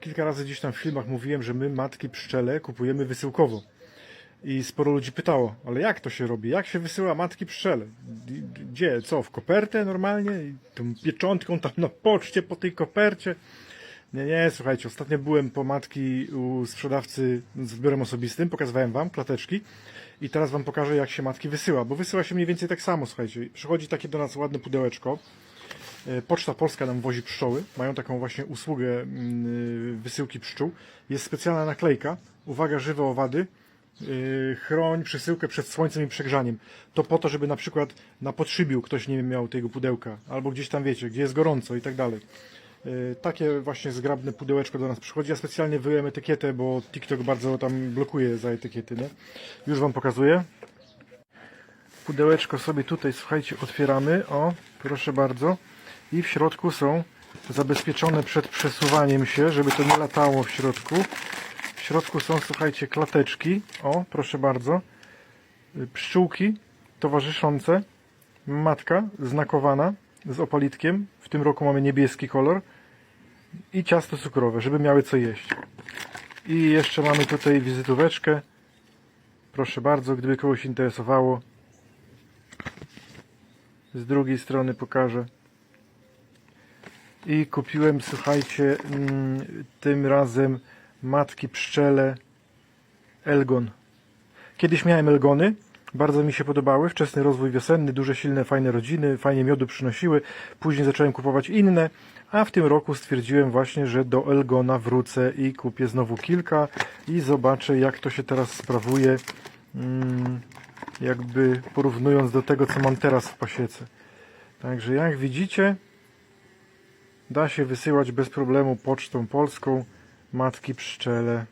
kilka razy gdzieś tam w filmach mówiłem, że my matki pszczele kupujemy wysyłkowo. I sporo ludzi pytało, ale jak to się robi? Jak się wysyła matki pszczele? Gdzie? Co? W kopertę normalnie? I tą pieczątką tam na poczcie po tej kopercie? Nie, nie, słuchajcie, ostatnio byłem po matki u sprzedawcy z wybiorem osobistym, pokazywałem wam klateczki i teraz wam pokażę, jak się matki wysyła, bo wysyła się mniej więcej tak samo, słuchajcie. Przychodzi takie do nas ładne pudełeczko, Poczta Polska nam wozi pszczoły. Mają taką właśnie usługę mm, wysyłki pszczół. Jest specjalna naklejka. Uwaga, żywe owady. Yy, Chroń przesyłkę przed słońcem i przegrzaniem. To po to, żeby na przykład na podszybiu ktoś nie miał tego pudełka, albo gdzieś tam wiecie, gdzie jest gorąco i tak dalej. Yy, Takie właśnie zgrabne pudełeczko do nas przychodzi. Ja specjalnie wyjąłem etykietę, bo TikTok bardzo tam blokuje za etykiety, nie? Już wam pokazuję. Pudełeczko sobie tutaj, słuchajcie, otwieramy. O, proszę bardzo. I w środku są zabezpieczone przed przesuwaniem się, żeby to nie latało w środku. W środku są, słuchajcie, klateczki. O, proszę bardzo. Y, Pszczółki towarzyszące. Matka znakowana z opalitkiem. W tym roku mamy niebieski kolor. I ciasto cukrowe, żeby miały co jeść. I jeszcze mamy tutaj wizytóweczkę. Proszę bardzo, gdyby kogoś interesowało. Z drugiej strony pokażę. I kupiłem, słuchajcie, mm, tym razem matki pszczele Elgon. Kiedyś miałem Elgony, bardzo mi się podobały. Wczesny rozwój wiosenny, duże, silne, fajne rodziny, fajnie miodu przynosiły. Później zacząłem kupować inne, a w tym roku stwierdziłem właśnie, że do Elgona wrócę i kupię znowu kilka i zobaczę, jak to się teraz sprawuje, mm, jakby porównując do tego, co mam teraz w pasiece. Także jak widzicie, Da się wysyłać bez problemu pocztą polską matki pszczele.